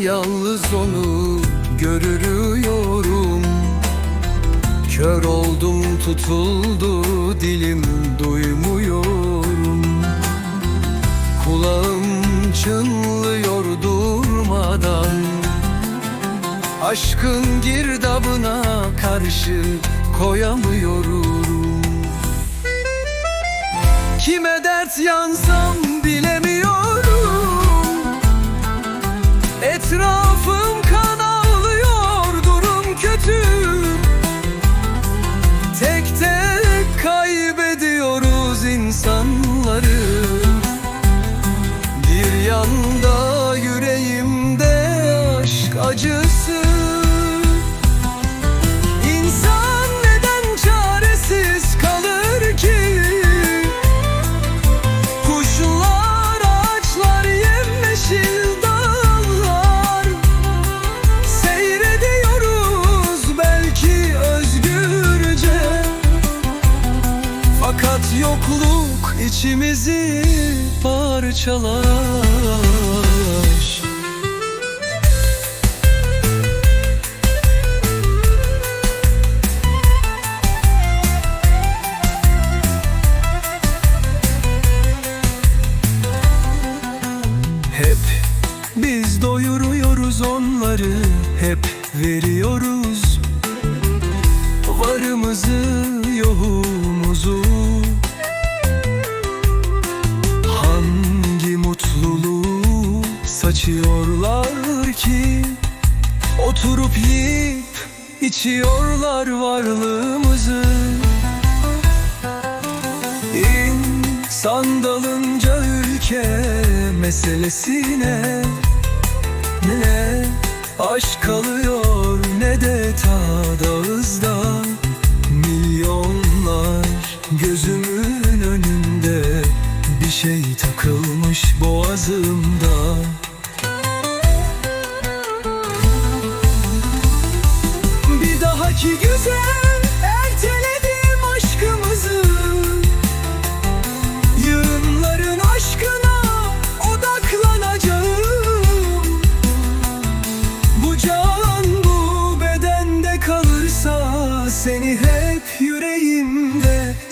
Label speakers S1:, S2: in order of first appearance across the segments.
S1: yalnız onu görürüyorum. Kör oldum tutuldu dilim duymuyorum. Kulağım çınlıyor durmadan. Aşkın girdabına karşı koyamıyorum. Kime dert yansam acısı. İnsan neden çaresiz kalır ki? Kuşlar, ağaçlar, yemyeşil dağlar. Seyrediyoruz belki özgürce. Fakat yokluk içimizi parçalar doyuruyoruz onları Hep veriyoruz. Varımızı yoğumuzu. Hangi mutluluğu saçıyorlar ki? Oturup yiyip içiyorlar varlığımızı. İnsan dalınca ülke meselesine Ne aşk kalıyor ne de tad ağızda Milyonlar gözümün önünde Bir şey takılmış boğazımda. Bir dahaki güzel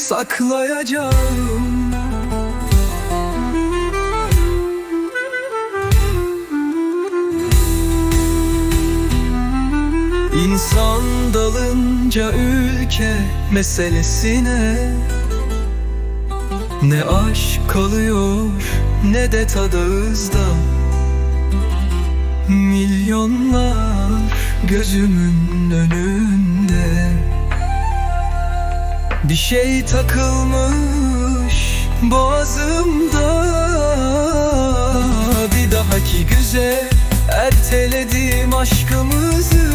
S1: saklayacağım. İnsan dalınca ülke meselesine Ne aşk kalıyor ne de tad ağızda Milyonlar gözümün önünde Bir şey takılmış boğazımda. Bir dahaki güzel erteledim aşkımızı.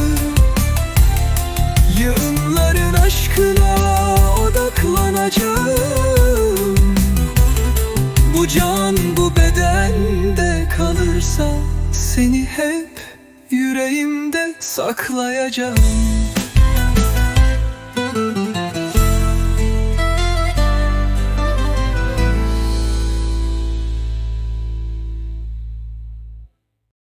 S1: Yığınların aşkına odaklanacağım. Bu can bu bedende kalırsa Seni hep yüreğimde saklayacağım